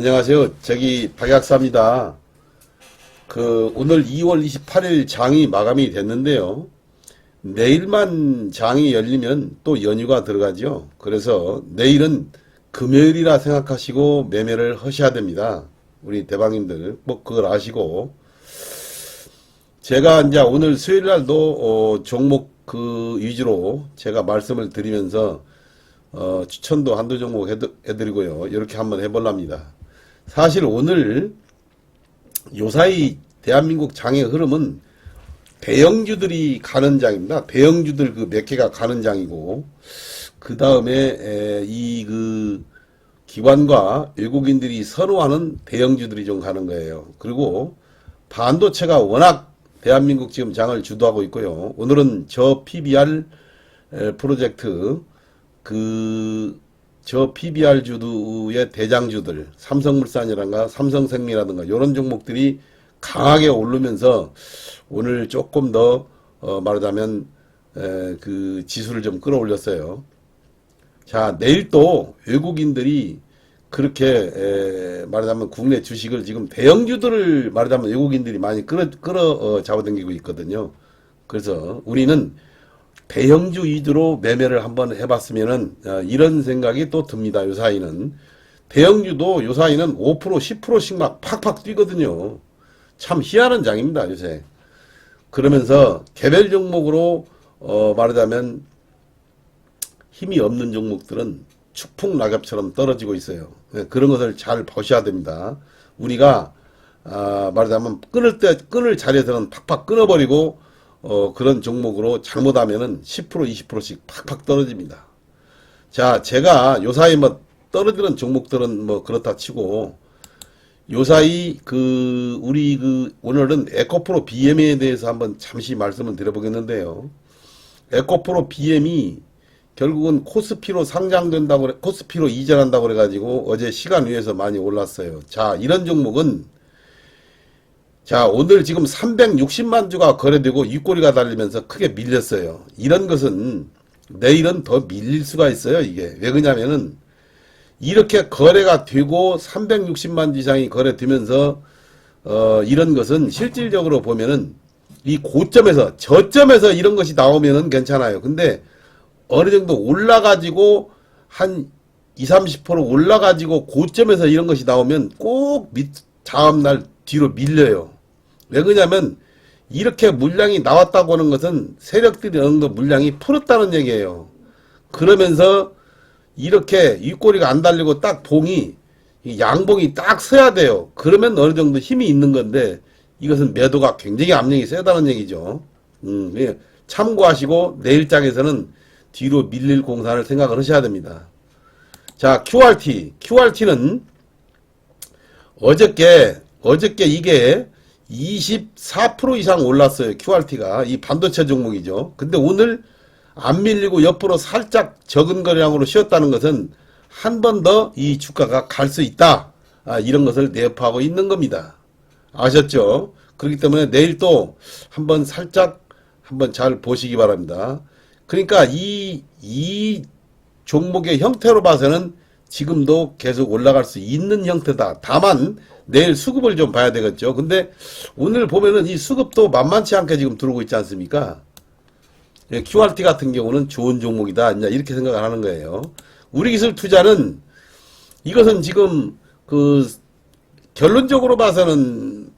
안녕하세요. 저기 박약사입니다. 그 오늘 2월 28일 장이 마감이 됐는데요. 내일만 장이 열리면 또 연휴가 들어가죠. 그래서 내일은 금요일이라 생각하시고 매매를 하셔야 됩니다. 우리 대방님들 꼭 그걸 아시고 제가 이제 오늘 수요일 날도 어, 종목 그 위주로 제가 말씀을 드리면서 어, 추천도 한두 종목 해드, 해드리고요. 이렇게 한번 해볼랍니다. 사실 오늘 요사이 대한민국 장의 흐름은 대형주들이 가는 장입니다. 대형주들 그 몇 개가 가는 장이고 그 다음에 이 그 기관과 외국인들이 선호하는 대형주들이 좀 가는 거예요. 그리고 반도체가 워낙 대한민국 지금 장을 주도하고 있고요. 오늘은 저 PBR 에, 프로젝트 그 저 PBR 주도의 대장주들 삼성물산이란가 삼성생명이라든가 이런 종목들이 강하게 오르면서 오늘 조금 더 어, 말하자면 에, 그 지수를 좀 끌어올렸어요. 자 내일 또 외국인들이 그렇게 에, 말하자면 국내 주식을 지금 대형주들을 말하자면 외국인들이 많이 끌어 끌어 어, 잡아당기고 있거든요. 그래서 우리는 대형주 위주로 매매를 한번 해봤으면은 어, 이런 생각이 또 듭니다. 요 사이는 대형주도 요 사이는 5% 10%씩 막 팍팍 뛰거든요. 참 희한한 장입니다. 요새 그러면서 개별 종목으로 어 말하자면 힘이 없는 종목들은 축풍 낙엽처럼 떨어지고 있어요. 네, 그런 것을 잘 보셔야 됩니다. 우리가 아, 말하자면 끊을 때 끊을 자리에서는 팍팍 끊어버리고 어, 그런 종목으로 잘못하면은 10% 20%씩 팍팍 떨어집니다. 자, 제가 요사이 뭐 떨어지는 종목들은 뭐 그렇다 치고 요사이 그 우리 그 오늘은 에코프로 BM에 대해서 한번 잠시 말씀을 드려보겠는데요. 에코프로 BM이 결국은 코스피로 상장된다고 코스피로 이전한다고 그래가지고 어제 시간 위에서 많이 올랐어요. 자, 이런 종목은 자, 오늘 지금 360만 주가 거래되고 윗꼬리가 달리면서 크게 밀렸어요. 이런 것은 내일은 더 밀릴 수가 있어요, 이게. 왜 그러냐면은 이렇게 거래가 되고 360만 주 이상이 거래되면서 어, 이런 것은 실질적으로 보면은 이 고점에서 저점에서 이런 것이 나오면은 괜찮아요. 근데 어느 정도 올라가지고 한 20, 30% 올라가지고 고점에서 이런 것이 나오면 꼭 밑, 다음날 뒤로 밀려요. 왜 그러냐면 이렇게 물량이 나왔다고 하는 것은 세력들이 어느 정도 물량이 풀었다는 얘기예요. 그러면서 이렇게 윗꼬리가 안 달리고 딱 봉이 이 양봉이 딱 서야 돼요. 그러면 어느 정도 힘이 있는 건데 이것은 매도가 굉장히 압력이 세다는 얘기죠. 음, 예. 참고하시고 내일장에서는 뒤로 밀릴 공산을 생각을 하셔야 됩니다. 자, QRT. QRT는 어저께, 어저께 이게 24% 이상 올랐어요. QRT가. 이 반도체 종목이죠. 근데 오늘 안 밀리고 옆으로 살짝 적은 거량으로 쉬었다는 것은 한 번 더 이 주가가 갈 수 있다. 아, 이런 것을 내포하고 있는 겁니다. 아셨죠? 그렇기 때문에 내일 또 한번 살짝 한번 잘 보시기 바랍니다. 그러니까 이, 이 종목의 형태로 봐서는 지금도 계속 올라갈 수 있는 형태다. 다만 내일 수급을 좀 봐야 되겠죠. 근데 오늘 보면은 이 수급도 만만치 않게 지금 들어오고 있지 않습니까? 예, QRT 같은 경우는 좋은 종목이다. 이렇게 생각을 하는 거예요. 우리 기술 투자는 이것은 지금 그 결론적으로 봐서는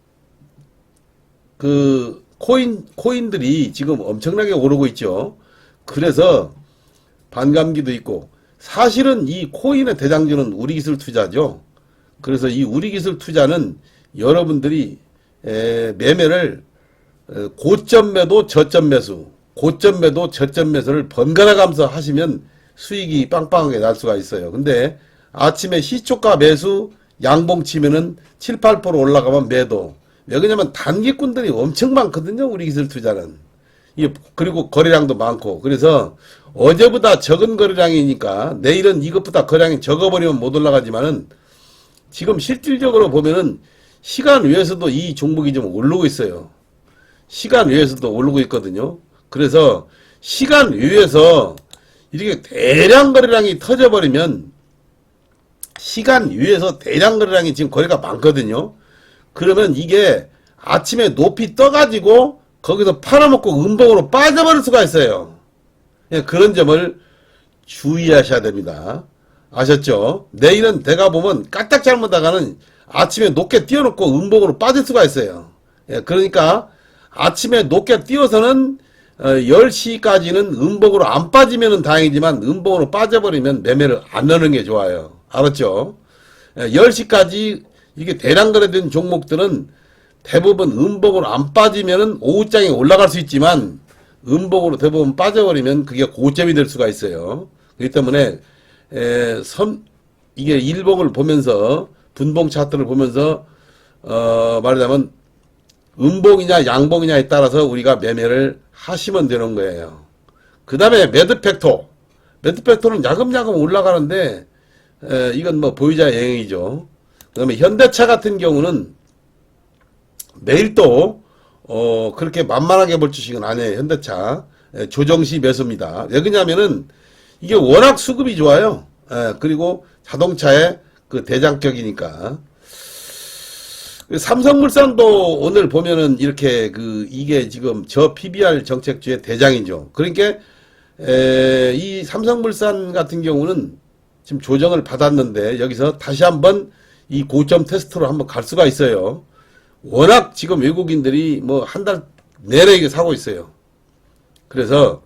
그 코인 코인들이 지금 엄청나게 오르고 있죠. 그래서 반감기도 있고 사실은 이 코인의 대장주는 우리 기술 투자죠. 그래서 이 우리 기술 투자는 여러분들이 에, 매매를 에, 고점 매도 저점 매수 고점 매도 저점 매수를 번갈아 가면서 하시면 수익이 빵빵하게 날 수가 있어요. 근데 아침에 시초가 매수 양봉 치면은 7, 8% 올라가면 매도. 왜 그러냐면 단기꾼들이 엄청 많거든요. 우리 기술 투자는. 그리고 거래량도 많고. 그래서 어제보다 적은 거래량이니까 내일은 이것보다 거래량이 적어버리면 못 올라가지만은 지금 실질적으로 보면은 시간 외에서도 이 종목이 좀 오르고 있어요. 시간 외에서도 오르고 있거든요. 그래서 시간 외에서 이렇게 대량 거래량이 터져버리면 시간 위에서 대량 거래량이 지금 거래가 많거든요. 그러면 이게 아침에 높이 떠가지고 거기서 팔아먹고 음봉으로 빠져버릴 수가 있어요. 예, 그런 점을 주의하셔야 됩니다. 아셨죠? 내일은 내가 보면 까딱 잘못하가는 아침에 높게 띄워놓고 음봉으로 빠질 수가 있어요. 예, 그러니까 아침에 높게 어, 10시까지는 음봉으로 안 빠지면 다행이지만 음봉으로 빠져버리면 매매를 안 넣는 게 좋아요. 알았죠? 예, 10시까지 이게 대량 거래된 종목들은 대부분 음봉으로 안 빠지면은 오후장에 올라갈 수 있지만 음봉으로 대부분 빠져버리면 그게 고점이 될 수가 있어요. 그렇기 때문에 에, 선 이게 일봉을 보면서 분봉 차트를 보면서 어 말하자면 음봉이냐 양봉이냐에 따라서 우리가 매매를 하시면 되는 거예요. 그 다음에 매드 팩토. 매드 팩토는 야금야금 올라가는데 에, 이건 뭐 보유자 영역이죠. 그 다음에 현대차 같은 경우는 매일 또, 어, 그렇게 만만하게 볼 주식은 아니에요. 현대차. 에, 조정시 매수입니다. 왜 그러냐면은 이게 워낙 수급이 좋아요. 에, 그리고 자동차의 그 대장격이니까. 그 삼성물산도 오늘 보면은 이렇게 그 이게 지금 저 PBR 정책주의 대장이죠. 그러니까 에, 이 삼성물산 같은 경우는 지금 조정을 받았는데 여기서 다시 한번 이 고점 테스트로 한번 갈 수가 있어요. 워낙 지금 외국인들이 뭐 한 달 내내 사고 있어요. 그래서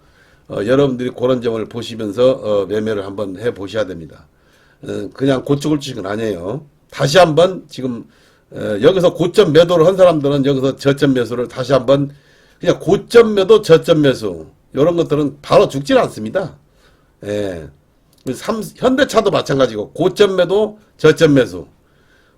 어, 여러분들이 그런 점을 보시면서 어, 매매를 한번 해 보셔야 됩니다. 어, 그냥 고쪽을 주식은 아니에요. 다시 한번 지금 어, 여기서 고점 매도를 한 사람들은 여기서 저점 매수를 다시 한번 그냥 고점 매도 저점 매수 이런 것들은 바로 죽질 않습니다. 예. 삼, 현대차도 마찬가지고 고점 매도 저점 매수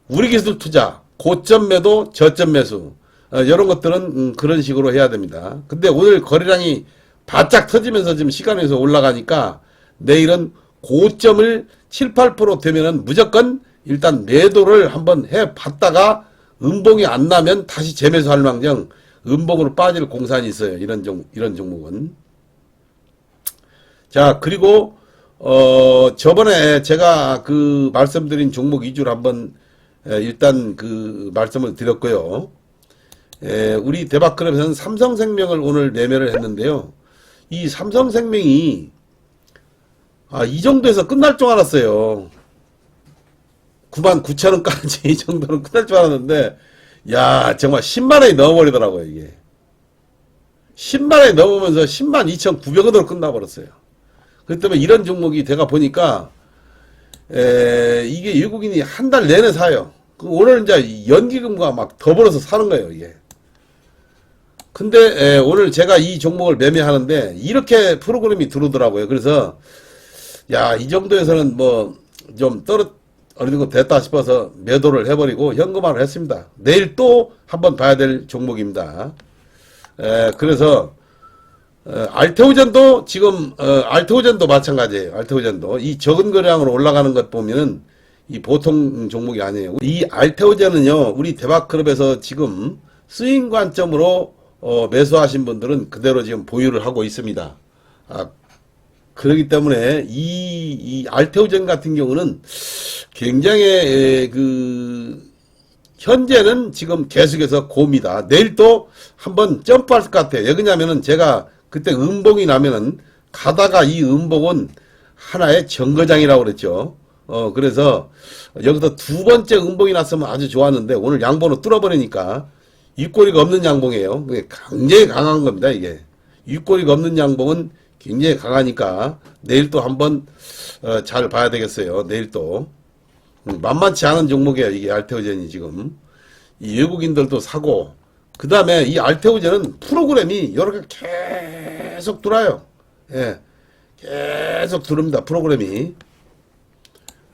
우리 기술 투자 고점 매도 저점 매수 어, 이런 것들은 음, 그런 식으로 해야 됩니다. 근데 오늘 거래량이 바짝 터지면서 지금 시간에서 올라가니까 내일은 고점을 7, 8% 되면은 무조건 일단 매도를 한번 해 봤다가 음봉이 안 나면 다시 재매수할 망정 음봉으로 빠질 공산이 있어요. 이런 종 이런 종목은. 자, 그리고 어 저번에 제가 그 말씀드린 종목 위주로 한번 에, 일단 그 말씀을 드렸고요. 에, 우리 대박클럽에서는 삼성생명을 오늘 매매를 했는데요. 이 삼성생명이 아, 이 정도에서 끝날 줄 알았어요. 9만 9천 원까지 이 정도는 끝날 줄 알았는데, 야, 정말 10만 원이 넘어버리더라고요, 이게. 10만 원이 넘으면서 10만 2천 9백원으로 끝나버렸어요. 그렇기 때문에 이런 종목이 제가 보니까, 에, 이게 외국인이 한 달 내내 사요. 그 오늘 이제 연기금과 막 더불어서 사는 거예요, 이게. 근데 에, 오늘 제가 이 종목을 매매하는데 이렇게 프로그램이 들어오더라고요. 그래서 야, 이 정도에서는 뭐 좀 떨어 어느 정도 됐다 싶어서 매도를 해버리고 현금화를 했습니다. 내일 또 한번 봐야 될 종목입니다. 에, 그래서 어, 알테오젠도 지금 어, 알테오젠도 마찬가지예요. 알테오젠도 이 적은 거래량으로 올라가는 것 보면은 이 보통 종목이 아니에요. 이 알테오젠은요, 우리 대박클럽에서 지금 스윙 관점으로 어, 매수하신 분들은 그대로 지금 보유를 하고 있습니다. 아, 그렇기 때문에 이, 이 알테오젠 같은 경우는 굉장히 에, 그 현재는 지금 계속해서 고입니다. 내일 또 한번 점프할 것 같아요. 왜 그러냐면은 제가 그때 음봉이 나면은 가다가 이 음봉은 하나의 정거장이라고 그랬죠. 어, 그래서 여기서 두 번째 음봉이 났으면 아주 좋았는데 오늘 양봉으로 뚫어버리니까 윗꼬리가 없는 양봉이에요. 굉장히 강한 겁니다, 이게. 윗꼬리가 없는 양봉은 굉장히 강하니까 내일 또 한번 어, 잘 봐야 되겠어요. 내일 또. 음, 만만치 않은 종목이에요. 이게 알테오젠이 지금. 이 외국인들도 사고 그 다음에 이 알테오젠은 프로그램이 이렇게 계속 돌아요. 예. 계속 들어옵니다. 프로그램이.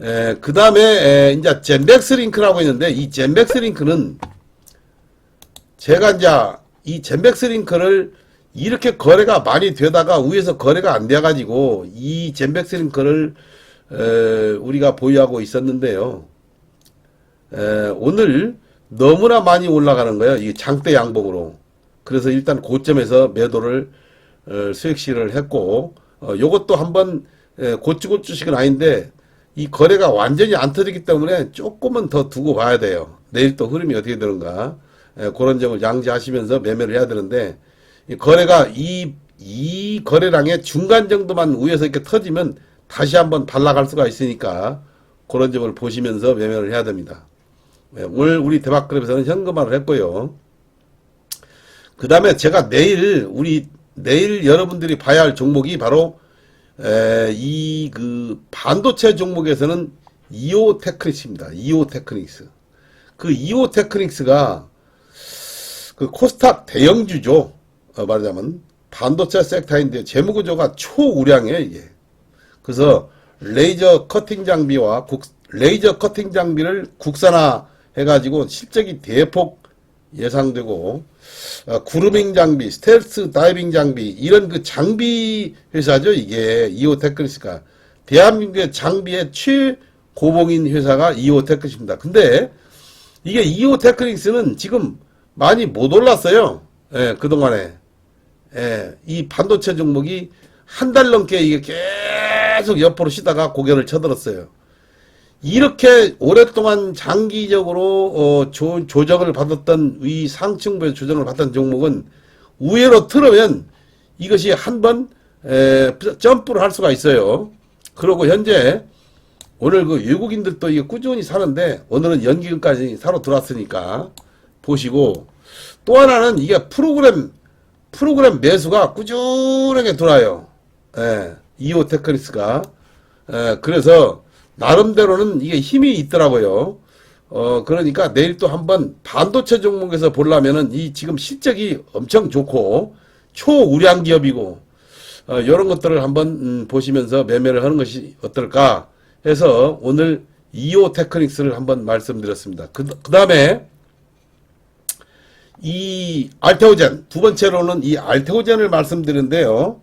에, 그 다음에, 이제, 젠백스 링크라고 있는데, 이 젠백스 링크는, 제가 이제, 이 젠백스 링크를 이렇게 거래가 많이 되다가 위에서 거래가 안 돼가지고, 이 젠백스 링크를, 에, 우리가 보유하고 있었는데요. 에, 오늘 너무나 많이 올라가는 거예요. 이 장대 양봉으로. 그래서 일단 고점에서 매도를 어, 수익 실을 했고 어, 요것도 한번 에, 고추고추식은 아닌데 이 거래가 완전히 안 터지기 때문에 조금은 더 두고 봐야 돼요. 내일 또 흐름이 어떻게 되는가 에, 그런 점을 양지하시면서 매매를 해야 되는데 이 거래가 이, 이 거래량의 중간 정도만 위에서 이렇게 터지면 다시 한번 발락할 수가 있으니까 그런 점을 보시면서 매매를 해야 됩니다. 네, 오늘 우리 대박그룹에서는 현금화를 했고요. 그 다음에 제가 내일 우리 내일 여러분들이 봐야 할 종목이 바로 이 그 반도체 종목에서는 이오 테크닉스입니다. 이오 테크닉스. 그 이오 테크닉스가 그 코스닥 대형주죠. 어, 말하자면 반도체 섹터인데 재무구조가 초우량이에요 이게. 그래서 레이저 커팅 장비와 국, 레이저 커팅 장비를 국산화 해가지고 실적이 대폭 예상되고 어, 구루밍 장비, 스텔스 다이빙 장비 이런 그 장비 회사죠 이게 이오 테크니스가 대한민국의 장비의 최고봉인 회사가 이오 테크니스입니다. 근데 이게 이오 테크닉스는 지금 많이 못 올랐어요. 예, 그동안에. 예, 이 반도체 종목이 한 달 넘게 이게 계속 옆으로 쉬다가 고개를 쳐들었어요. 이렇게 오랫동안 장기적으로 어, 조, 조정을 받았던 이 상층부의 조정을 받던 종목은 우회로 틀으면 이것이 한번 점프를 할 수가 있어요. 그리고 현재 오늘 그 외국인들도 이게 꾸준히 사는데 오늘은 연기금까지 사러 들어왔으니까 보시고 또 하나는 이게 프로그램 프로그램 매수가 꾸준하게 들어와요. 예, 이오 테크니스가 예, 그래서 나름대로는 이게 힘이 있더라고요. 어, 그러니까 내일 또 한번 반도체 종목에서 보려면은 이 지금 실적이 엄청 좋고 초우량 기업이고 어, 이런 것들을 한번 음, 보시면서 매매를 하는 것이 어떨까 해서 오늘 이오 테크닉스를 한번 말씀드렸습니다. 그, 그 다음에 이 알테오젠 두 번째로는 이 알테오젠을 말씀드리는데요.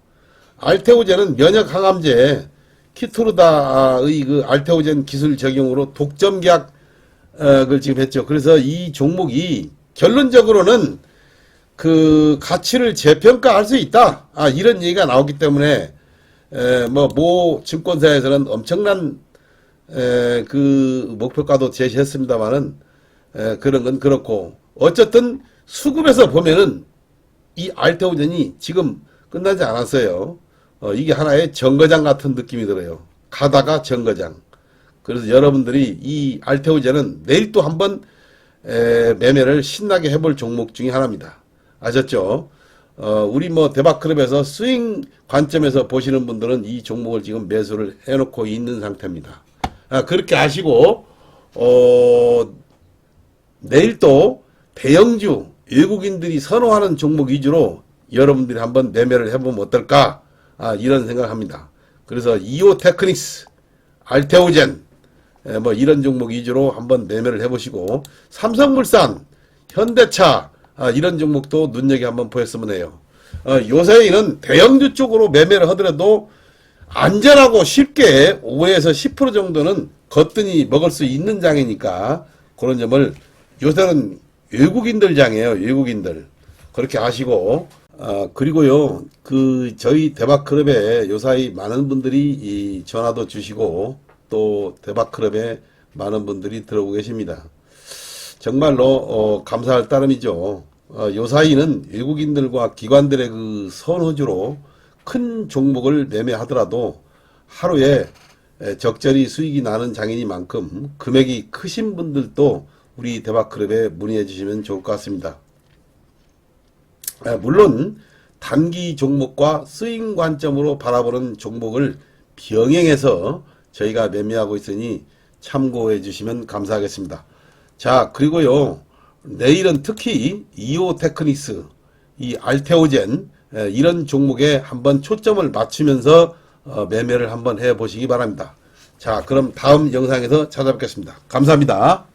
알테오젠은 면역 항암제 키토르다의 그 알테오젠 기술 적용으로 독점 계약을 지금 했죠. 그래서 이 종목이 결론적으로는 그 가치를 재평가할 수 있다. 아, 이런 얘기가 나오기 때문에 뭐 모 증권사에서는 엄청난 에, 그 목표가도 제시했습니다만은 에, 그런 건 그렇고 어쨌든 수급에서 보면은 이 알테오젠이 지금 끝나지 않았어요. 어, 이게 하나의 정거장 같은 느낌이 들어요. 가다가 정거장. 그래서 여러분들이 이 알테오젠은 내일 또 한번 에, 매매를 신나게 해볼 종목 중에 하나입니다. 아셨죠? 어, 우리 뭐 대박클럽에서 스윙 관점에서 보시는 분들은 이 종목을 지금 매수를 해놓고 있는 상태입니다. 아, 그렇게 아시고, 어, 내일 또 대형주 외국인들이 선호하는 종목 위주로 여러분들이 한번 매매를 해보면 어떨까? 아, 이런 생각합니다. 그래서 이오 테크닉스, 알테오젠, 에, 뭐 이런 종목 위주로 한번 매매를 해보시고 삼성물산, 현대차 아, 이런 종목도 눈여겨 한번 보였으면 해요. 어, 요새는 대형주 쪽으로 매매를 하더라도 안전하고 쉽게 5에서 10% 정도는 거뜬히 먹을 수 있는 장이니까 그런 점을 요새는 외국인들 장이에요. 외국인들. 그렇게 아시고 아, 그리고요, 그, 저희 대박클럽에 요사이 많은 분들이 이 전화도 주시고, 또 대박클럽에 많은 분들이 들어오고 계십니다. 정말로, 어, 감사할 따름이죠. 어, 요사이는 외국인들과 기관들의 그 선호주로 큰 종목을 매매하더라도 하루에 에, 적절히 수익이 나는 장인이만큼 금액이 크신 분들도 우리 대박클럽에 문의해 주시면 좋을 것 같습니다. 아, 물론 단기 종목과 스윙 관점으로 바라보는 종목을 병행해서 저희가 매매하고 있으니 참고해 주시면 감사하겠습니다. 자, 그리고요. 내일은 특히 이오 테크닉스, 이 알테오젠 에, 이런 종목에 한번 초점을 맞추면서 어, 매매를 한번 해 보시기 바랍니다. 자, 그럼 다음 영상에서 찾아뵙겠습니다. 감사합니다.